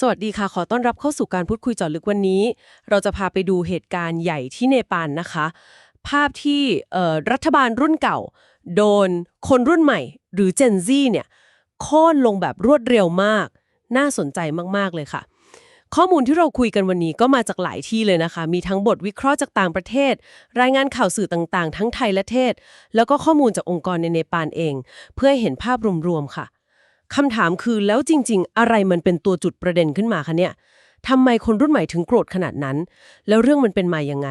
สวัสดีค่ะ ขอต้อนรับเข้าสู่การพูดคุยเจาะลึกวันนี้ เราจะพาไปดูเหตุการณ์ใหญ่ที่เนปาลนะคะ ภาพที่รัฐบาลรุ่นเก่า โดนคนรุ่นใหม่ หรือ Gen Z เนี่ยโค่นลงแบบรวดเร็วมาก น่าสนใจมาก ๆ เลยค่ะ ข้อมูลที่เราคุยกันวันนี้ก็มาจากหลายที่เลยนะคะ มีทั้งบทวิเคราะห์จากต่างประเทศ รายงานข่าวสื่อต่างๆ ทั้งไทยและเทศ แล้วก็ข้อมูลจากองค์กรในเนปาลเอง เพื่อให้เห็นภาพรวมๆค่ะ คำถามคือแล้วจริง ๆ อะไรมันเป็นตัวจุดประเด็นขึ้นมาคะเนี่ยทำไมคนรุ่นใหม่ถึงโกรธขนาดนั้น แล้วเรื่องมันเป็นมายังไง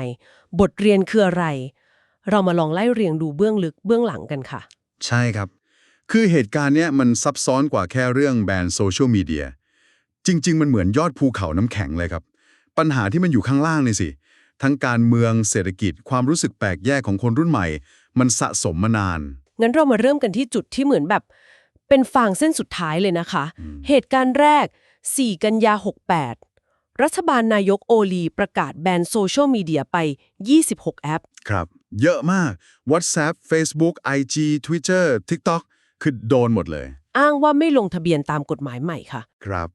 บทเรียนคืออะไร เรามาลองไล่เรียงดูเบื้องลึกเบื้องหลังกันค่ะ ใช่ครับ คือเหตุการณ์เนี้ยมันซับซ้อนกว่าแค่เรื่องแบนโซเชียลมีเดียจริง ๆ มันเหมือนยอดภูเขาน้ำแข็งเลยครับ ปัญหาที่มันอยู่ข้างล่างนี่สิ ทั้งการเมืองเศรษฐกิจ ความรู้สึกแปลกแยกของคนรุ่นใหม่ มันสะสมมานาน งั้นเรามาเริ่มกันที่จุดที่เหมือนแบบ เป็นฟางเส้นสุดท้ายเลยนะคะ เหตุการณ์แรก 4 กันยา 68 รัฐบาลนายกโอลีประกาศแบนโซเชียลมีเดียไป 26 แอป ครับ เยอะมาก WhatsApp Facebook IG Twitter TikTok คือโดนหมดเลย อ้างว่าไม่ลงทะเบียนตามกฎหมายใหม่ค่ะ ครับ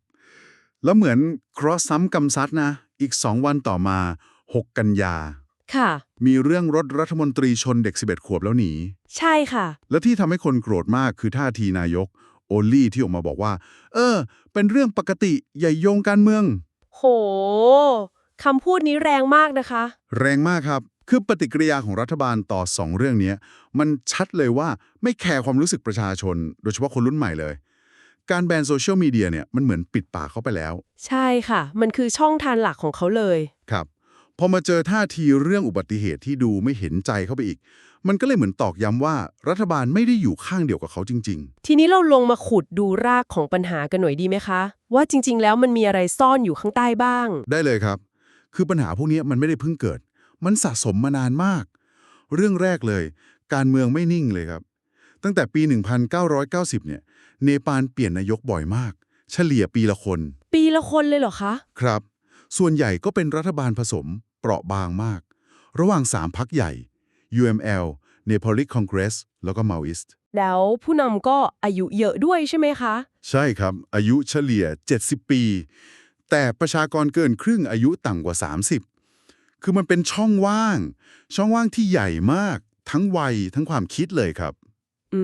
แล้วเหมือนเคราะห์ซ้ำกำซัดนะ อีก 2 วันต่อมา 6 กันยา ค่ะ มีเรื่องรถรัฐมนตรีชนเด็ก 11 ขวบแล้วหนี ใช่ค่ะ และที่ทำให้คนโกรธมากคือท่าทีนายก โอลี่ที่ออกมาบอกว่า เออ เป็นเรื่องปกติอย่าโยงการเมือง โหคำพูดนี้แรงมากนะคะ แรงมากครับ คือปฏิกิริยาของรัฐบาลต่อ2เรื่องนี้มันชัดเลยว่าไม่แคร์ความรู้สึกประชาชน โดยเฉพาะคนรุ่นใหม่เลย การแบนโซเชียลมีเดียเนี่ยมันเหมือนปิดปากเขาไปแล้ว ใช่ค่ะ มันคือช่องทางหลักของเขาเลยครับ พอมาเจอท่าทีเรื่องอุบัติเหตุที่ดูไม่เห็นใจเข้าไปอีก มันก็เลยเหมือนตอกย้ำว่ารัฐบาลไม่ได้อยู่ข้างเดียวกับเขาจริงทีนี้เราลงมาขุดดูรากของปัญหากันหน่อยดีไหมคะ ว่าจริง ๆ แล้วมันมีอะไรซ่อนอยู่ข้างใต้บ้างๆได้เลยครับ คือปัญหาพวกนี้มันไม่ได้เพิ่งเกิด มันสะสมมานานมาก เรื่องแรกเลย การเมืองไม่นิ่งเลยครับ ตั้งแต่ปี 1990 เนี่ย เนปาลเปลี่ยนนายกบ่อยมาก เฉลี่ยปีละคน ปีละคนเลยเหรอคะ ครับ ส่วนใหญ่ก็เป็นรัฐบาลผสมเป ราะบางมาก ระหว่าง 3 พักใหญ่ UML Nepali Congress แล้วก็ Maoist แล้วผู้นำก็อายุเยอะด้วยใช่ไหมคะ ใช่ครับ อายุเฉลี่ย 70 ปี แต่ประชากรเกินครึ่งอายุต่ำกว่า 30 คือมันเป็นช่องว่าง ช่องว่างที่ใหญ่มาก ทั้งวัยทั้งความคิดเลยครับ อื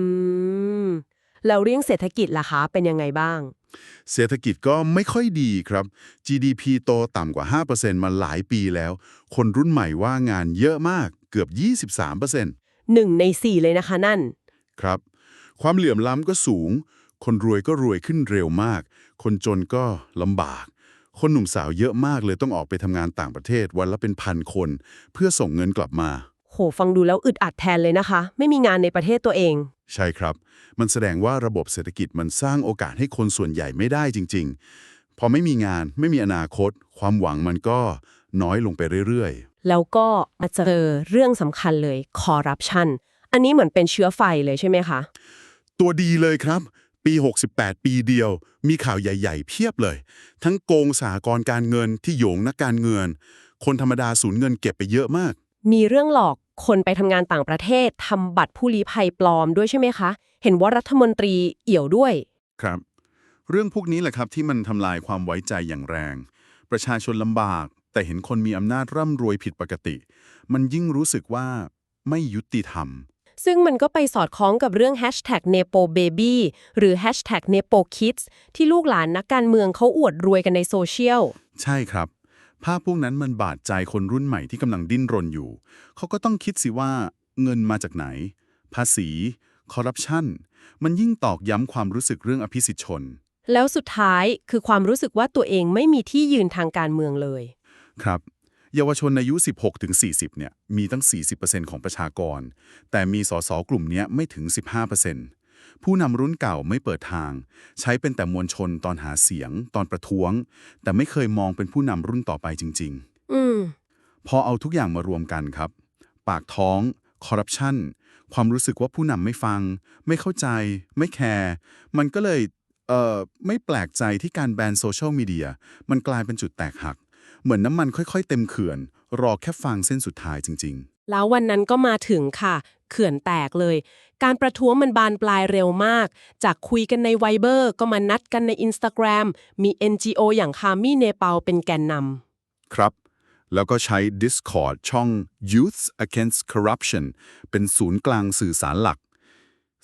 ม แล้วเรื่องเศรษฐกิจล่ะคะ เป็นยังไงบ้าง เศรษฐกิจก็ไม่ค่อยดีครับ GDP โตต่ำกว่า 5%มาหลายปีแล้ว คนรุ่นใหม่ว่างงานเยอะมากเกือบ 23%หนึ่งในสี่เลยนะคะนั่น ครับ ความเหลื่อมล้ำก็สูง คนรวยก็รวยขึ้นเร็วมาก คนจนก็ลำบาก คนหนุ่มสาวเยอะมากเลยต้องออกไปทำงานต่างประเทศวันละเป็นพันคน เพื่อส่งเงินกลับมา โห ฟังดูแล้วอึดอัดแทนเลยนะคะ ไม่มีงานในประเทศตัวเองใช่ครับ มันแสดงว่าระบบเศรษฐกิจมันสร้างโอกาสให้คนส่วนใหญ่ไม่ได้จริง ๆ พอไม่มีงานไม่มีอนาคต ความหวังมันก็น้อยลงไปเรื่อยแล้วก็มาเจอเรื่องสำคัญเลยคอร์รัปชันอันนี้เหมือนเป็นเชื้อไฟเลยใช่ไหมคะๆตัวดีเลยครับ ปี 68 ปีเดียว มีข่าวใหญ่ ๆ เพียบเลย ทั้งโกงสหกรณ์การเงินที่โยงนักการเงิน คนธรรมดาสูญเงินเก็บไปเยอะมาก มีเรื่องหลอก คนไปทำงานต่างประเทศทำบัตรผู้ลี้ภัยปลอมด้วยใช่ไหมคะ เห็นว่ารัฐมนตรีเอี่ยวด้วย ครับ เรื่องพวกนี้แหละครับที่มันทำลายความไว้ใจอย่างแรง ประชาชนลำบาก แต่เห็นคนมีอำนาจร่ำรวยผิดปกติ มันยิ่งรู้สึกว่าไม่ยุติธรรม ซึ่งมันก็ไปสอดคล้องกับเรื่อง hashtag nepo baby หรือ hashtag nepo kids ที่ลูกหลานนักการเมืองเขาอวดรวยกันในโซเชียล ใช่ครับ ภาพพวกนั้นมันบาดใจคนรุ่นใหม่ที่กำลังดิ้นรนอยู่ เขาก็ต้องคิดสิว่าเงินมาจากไหน ภาษี คอร์รัปชัน มันยิ่งตอกย้ำความรู้สึกเรื่องอภิสิทธิชน แล้วสุดท้ายคือความรู้สึกว่าตัวเองไม่มีที่ยืนทางการเมืองเลย ครับ เยาวชนอายุ 16-40 เนี่ย มีตั้ง 40%ของประชากร แต่มีสสกลุ่มเนี้ยไม่ถึง 15% ผู้นำรุ่นเก่าไม่เปิดทาง ใช้เป็นแต่มวลชนตอนหาเสียง ตอนประท้วง แต่ไม่เคยมองเป็นผู้นำรุ่นต่อไปจริง ๆ อืมพอเอาทุกอย่างมารวมกันครับ ปากท้อง คอร์รัปชันความรู้สึกว่าผู้นำไม่ฟัง ไม่เข้าใจ ไม่แคร์มันก็เลยเอ่อไม่แปลกใจที่การแบนโซเชียลมีเดียมันกลายเป็นจุดแตกหัก เหมือนน้ำมันค่อยๆ เต็มเขื่อน รอแค่ฟังเส้นสุดท้ายจริง แล้ววันนั้นก็มาถึงค่ะ เขื่อนแตกเลย การประท้วงมันบานปลายเร็วมาก จากคุยกันในไวเบอร์ก็มานัดกันใน Instagram มี NGO อย่างคามี่เนปาลเป็นแกนนำครับ แล้วก็ใช้ Discord ช่อง Youth Against Corruption เป็นศูนย์กลางสื่อสารหลัก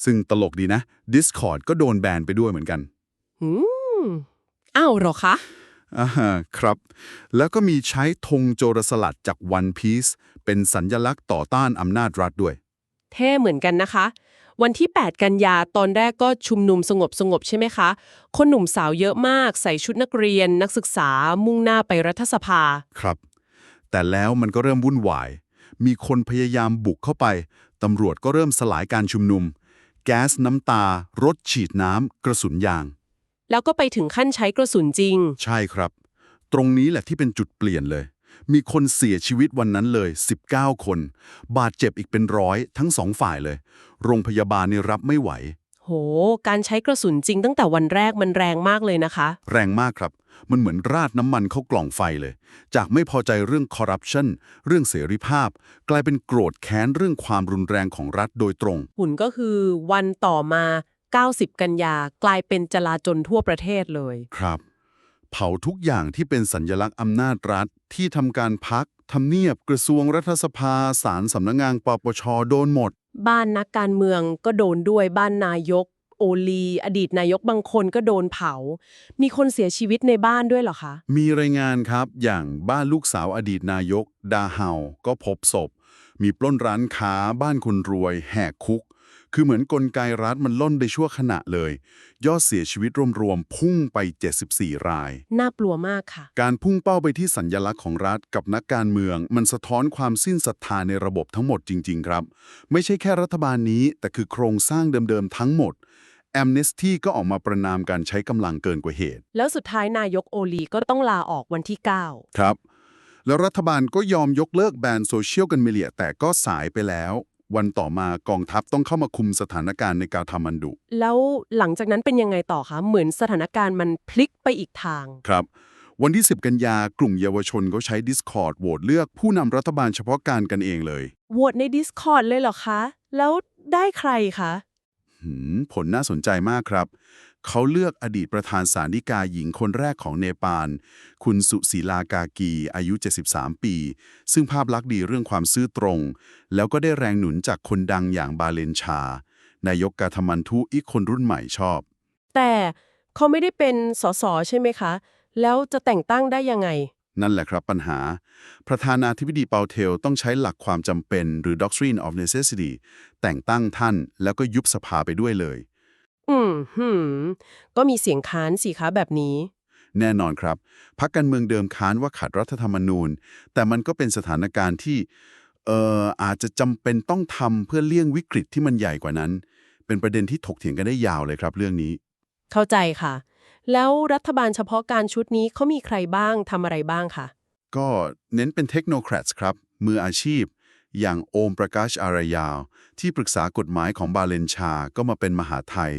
ซึ่งตลกดีนะ Discord ก็โดนแบนไปด้วยเหมือนกัน อืม อ้าวเหรอคะ อ่าฮะครับ แล้วก็มีใช้ธงโจรสลัดจาก One Piece เป็นสัญญลักษณ์ต่อต้านอำนาจรัฐด้วย เท่เหมือนกันนะคะ วันที่ 8 กันยาตอนแรกก็ชุมนุมสงบสงบๆใช่ไหมคะ คนหนุ่มสาวเยอะมากใส่ชุดนักเรียนนักศึกษามุ่งหน้าไปรัฐสภา ครับ แต่แล้วมันก็เริ่มวุ่นวาย มีคนพยายามบุกเข้าไป ตำรวจก็เริ่มสลายการชุมนุม แก๊สน้ำตา รถฉีดน้ำกระสุนยาง แล้วก็ไปถึงขั้นใช้กระสุนจริง ใช่ครับ ตรงนี้แหละที่เป็นจุดเปลี่ยนเลย มีคนเสียชีวิตวันนั้นเลย 19 คน บาดเจ็บอีกเป็นร้อยทั้งสองฝ่ายเลย โรงพยาบาลนี่รับไม่ไหว โห การใช้กระสุนจริงตั้งแต่วันแรกมันแรงมากเลยนะคะ แรงมากครับ มันเหมือนราดน้ำมันเข้ากล่องไฟเลย จากไม่พอใจเรื่องคอร์รัปชันเรื่องเสรีภาพ กลายเป็นโกรธแค้นเรื่องความรุนแรงของรัฐโดยตรง หุ่นก็คือวันต่อมา 90 กันยากลายเป็นจลาจลทั่วประเทศเลย ครับ เผาทุกอย่างที่เป็นสัญญลักษณ์อำนาจรัฐที่ทำการพักทำเนียบกระทรวงรัฐสภาศาลสำนักงานปปชโดนหมด บ้านนักการเมืองก็โดนด้วยบ้านนายก โอลี อดีตนายกบางคนก็โดนเผา มีคนเสียชีวิตในบ้านด้วยเหรอคะ มีรายงานครับอย่างบ้านลูกสาวอดีตนายก ดาเฮาก็พบศพ มีปล้นร้านค้าบ้านคนรวย แหกคุก คือเหมือนกลไกรัฐมันล่นไปชั่วขณะเลย ยอดเสียชีวิตรวมๆ พุ่งไป 74 ราย น่ากลัวมากค่ะ การพุ่งเป้าไปที่สัญญลักษณ์ของรัฐกับนักการเมือง มันสะท้อนความสิ้นศรัทธาในระบบทั้งหมดจริง ๆ ครับ ไม่ใช่แค่รัฐบาลนี้ แต่คือโครงสร้างเดิม ๆ ทั้งหมดแอมเนสตี้ก็ออกมาประนามการใช้กำลังเกินกว่าเหตุ แล้วสุดท้ายนายกโอลีก็ต้องลาออกวันที่ 9 ครับ แล้วรัฐบาลก็ยอมยกเลิกแบนโซเชียลกันเมเลียแต่ก็สายไปแล้ว วันต่อมากองทัพต้องเข้ามาคุมสถานการณ์ในการทำมันดุ แล้วหลังจากนั้นเป็นยังไงต่อคะ เหมือนสถานการณ์มันพลิกไปอีกทาง ครับ วันที่ 10 กันยากลุ่มเยาวชนก็ใช้ Discord โหวตเลือกผู้นำรัฐบาลเฉพาะการกันเองเลย โหวตใน Discord เลยเหรอคะ แล้วได้ใครคะ หืม ผลน่าสนใจมากครับ เขาเลือกอดีตประธานสารนิกาหญิงคนแรกของเนปาล คุณสุศีลากากี อายุ 73 ปี ซึ่งภาพลักษณ์ดีเรื่องความซื่อตรง แล้วก็ได้แรงหนุนจากคนดังอย่างบาเลนชา นายกกาธมันทุอีกคนรุ่นใหม่ชอบ แต่เขาไม่ได้เป็นสสใช่ไหมคะ แล้วจะแต่งตั้งได้ยังไง นั่นแหละครับปัญหา ประธานาธิบดีเปาเทลต้องใช้หลักความจำเป็นหรือ doctrine of necessity แต่งตั้งท่านแล้วก็ยุบสภาไปด้วยเลย อืมหืมก็มีเสียงค้านสิคะแบบนี้ แน่นอนครับ พักการเมืองเดิมค้านว่าขัดรัฐธรรมนูญ แต่มันก็เป็นสถานการณ์ที่เอ่ออาจจะจำเป็นต้องทำเพื่อเลี่ยงวิกฤตที่มันใหญ่กว่านั้น เป็นประเด็นที่ถกเถียงกันได้ยาวเลยครับ เรื่องนี้ เข้าใจค่ะ แล้วรัฐบาลเฉพาะการชุดนี้เขามีใครบ้างทำอะไรบ้างคะก็เน้นเป็นเทคโนแครตครับ มืออาชีพ อย่างโอมประกาชอารายาว ที่ปรึกษากฎหมายของบาเลนชาก็มาเป็นมหาไทย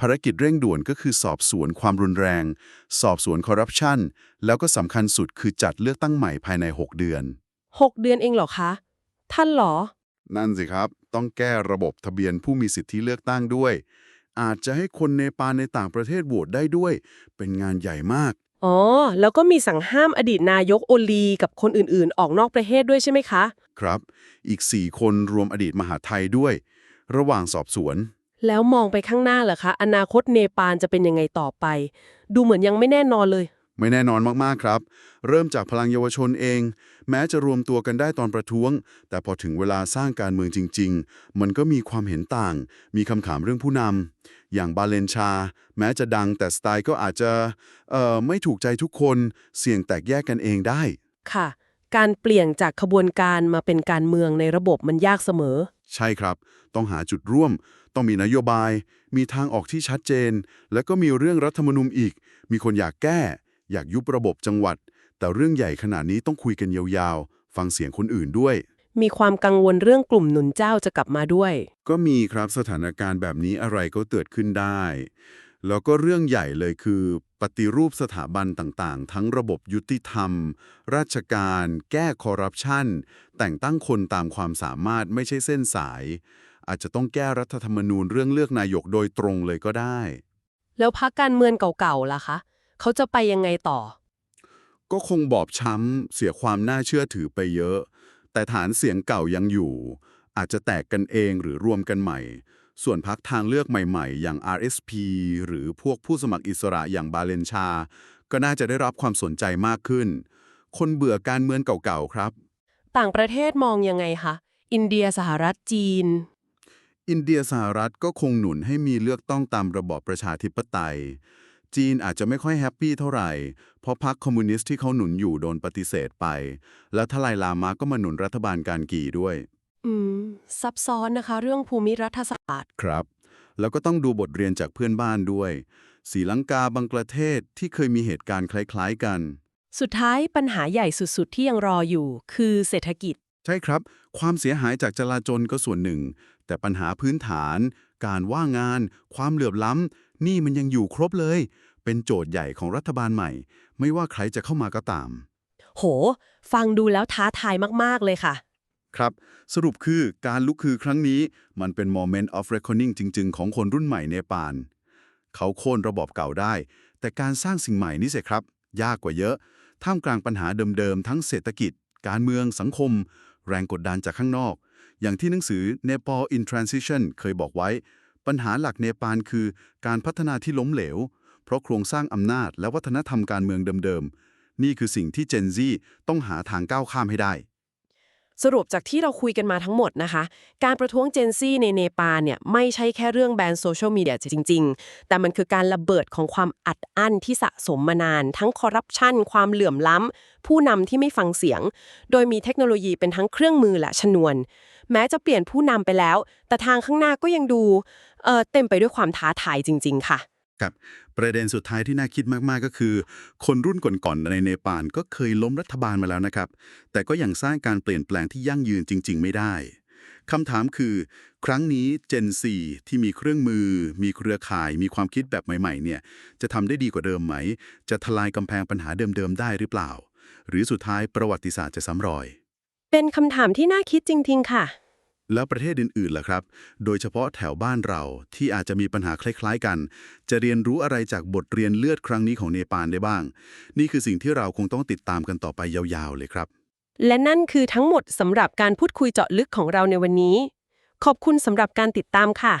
ภารกิจเร่งด่วนก็คือสอบสวนความรุนแรง สอบสวนคอร์รัปชันแล้วก็สำคัญสุดคือจัดเลือกตั้งใหม่ภายใน 6 เดือน 6 เดือนเองเหรอคะ ท่านเหรอ นั่นสิครับ ต้องแก้ระบบทะเบียนผู้มีสิทธิเลือกตั้งด้วย อาจจะให้คนเนปาลในต่างประเทศโหวตได้ด้วย เป็นงานใหญ่มาก อ๋อ แล้วก็มีสั่งห้ามอดีตนายกโอลีกับคนอื่นๆ ออกนอกประเทศด้วยใช่ไหมคะ ครับ อีก 4 คนรวมอดีตมหาไทยด้วย ระหว่างสอบสวน แล้วมองไปข้างหน้าเหรอคะ อนาคตเนปาลจะเป็นยังไงต่อไป ดูเหมือนยังไม่แน่นอนเลย ไม่แน่นอนมากๆครับ เริ่มจากพลังเยาวชนเอง แม้จะรวมตัวกันได้ตอนประท้วง แต่พอถึงเวลาสร้างการเมืองจริง ๆ มันก็มีความเห็นต่าง มีคำถามเรื่องผู้นำอย่างบาเลนชา แม้จะดังแต่สไตล์ก็อาจจะเอ่อไม่ถูกใจทุกคน เสี่ยงแตกแยกกันเองได้ ค่ะ การเปลี่ยนจากขบวนการมาเป็นการเมืองในระบบมันยากเสมอ ใช่ครับ ต้องหาจุดร่วม ต้องมีนโยบาย มีทางออกที่ชัดเจน แล้วก็มีเรื่องรัฐธรรมนูญอีก มีคนอยากแก้ อยากยุบระบบจังหวัด แต่เรื่องใหญ่ขนาดนี้ต้องคุยกันยาวๆ ฟังเสียงคนอื่นด้วย มีความกังวลเรื่องกลุ่มหนุนเจ้าจะกลับมาด้วย ก็มีครับสถานการณ์แบบนี้อะไรก็เกิดขึ้นได้ แล้วก็เรื่องใหญ่เลยคือ ปฏิรูปสถาบันต่างๆ ทั้งระบบยุติธรรม ราชการ แก้คอร์รัปชันแต่งตั้งคนตามความสามารถไม่ใช่เส้นสาย อาจจะต้องแก้รัฐธรรมนูญเรื่องเลือกนายกโดยตรงเลยก็ได้ แล้วพักการเมืองเก่าๆล่ะคะ เขาจะไปยังไงต่อ ก็คงบอบช้ำเสียความน่าเชื่อถือไปเยอะ แต่ฐานเสียงเก่ายังอยู่ อาจจะแตกกันเองหรือรวมกันใหม่ ส่วนพักทางเลือกใหม่ๆ อย่าง RSP หรือพวกผู้สมัครอิสระอย่างบาเลนชา ก็น่าจะได้รับความสนใจมากขึ้น คนเบื่อการเมืองเก่าๆครับ ต่างประเทศมองยังไงคะอินเดียสหรัฐจีน อินเดียสหรัฐก็คงหนุนให้มีเลือกต้องตามระบอบประชาธิปไตย จีนอาจจะไม่ค่อยแฮปปี้เท่าไหร่ เพราะพรรคคอมมิวนิสต์ที่เขาหนุนอยู่โดนปฏิเสธไป แล้วทลายลามาก็มาหนุนรัฐบาลการกี่ด้วย อืม ซับซ้อนนะคะ เรื่องภูมิรัฐศาสตร์ ครับ แล้วก็ต้องดูบทเรียนจากเพื่อนบ้านด้วยศรีลังกาบังกลาเทศที่เคยมีเหตุการณ์คล้าย ๆ กัน สุดท้ายปัญหาใหญ่สุดๆ ที่ยังรออยู่ คือเศรษฐกิจ ใช่ครับ ความเสียหายจากจลาจลก็ส่วนหนึ่ง แต่ปัญหาพื้นฐาน การว่างงาน ความเหลื่อมล้ำ นี่มันยังอยู่ครบเลย เป็นโจทย์ใหญ่ของรัฐบาลใหม่ ไม่ว่าใครจะเข้ามาก็ตาม โห ฟังดูแล้วท้าทายมาก ๆ เลยค่ะ ครับ สรุปคือการลุกคือครั้งนี้ มันเป็น moment of reckoning จริง ๆ ของคนรุ่นใหม่เนปาลเขาโค่นระบอบเก่าได้ แต่การสร้างสิ่งใหม่นี่สิครับ ยากกว่าเยอะ ท่ามกลางปัญหาเดิมๆ ทั้งเศรษฐกิจ การเมือง สังคม แรงกดดันจากข้างนอก อย่างที่หนังสือ Nepal in Transition เคยบอกไว้ ปัญหาหลักเนปาลคือการพัฒนาที่ล้มเหลว เพราะโครงสร้างอำนาจและวัฒนธรรมการเมืองเดิมๆ นี่คือสิ่งที่ Gen Z ต้องหาทางก้าวข้ามให้ได้ สรุปจากที่เราคุยกันมาทั้งหมดนะคะ การประท้วงเจนซี่ในเนปาลเนี่ยไม่ใช่แค่เรื่องแบนโซเชียลมีเดียจริง ๆ แต่มันคือการระเบิดของความอัดอั้นที่สะสมมานาน ทั้งคอร์รัปชันความเหลื่อมล้ำผู้นำที่ไม่ฟังเสียง โดยมีเทคโนโลยีเป็นทั้งเครื่องมือและชนวน แม้จะเปลี่ยนผู้นำไปแล้ว แต่ทางข้างหน้าก็ยังดูเเต็มไปด้วยความท้าทายจริง ๆ ค่ะครับประเด็นสุดท้ายที่น่าคิดมากๆก็คือ คนรุ่นก่อนๆในเนปาลก็เคยล้มรัฐบาลมาแล้วนะครับ แต่ก็ยังสร้างการเปลี่ยนแปลงที่ยั่งยืนจริง ๆ ไม่ได้คำถามคือ ครั้งนี้ Gen 4ที่มีเครื่องมือ มีเครือข่าย มีความคิดแบบใหม่ๆเนี่ยจะทำได้ดีกว่าเดิมไหม จะทลายกำแพงปัญหาเดิมๆได้หรือเปล่า หรือสุดท้ายประวัติศาสตร์จะซ้ำรอย เป็นคำถามที่น่าคิดจริง ๆ ค่ะ แล้วประเทศอื่นๆล่ะครับ โดยเฉพาะแถวบ้านเราที่อาจจะมีปัญหาคล้ายๆกัน จะเรียนรู้อะไรจากบทเรียนเลือดครั้งนี้ของเนปาลได้บ้าง นี่คือสิ่งที่เราคงต้องติดตามกันต่อไปยาวๆเลยครับ และนั่นคือทั้งหมดสำหรับการพูดคุยเจาะลึกของเราในวันนี้ ขอบคุณสำหรับการติดตามค่ะ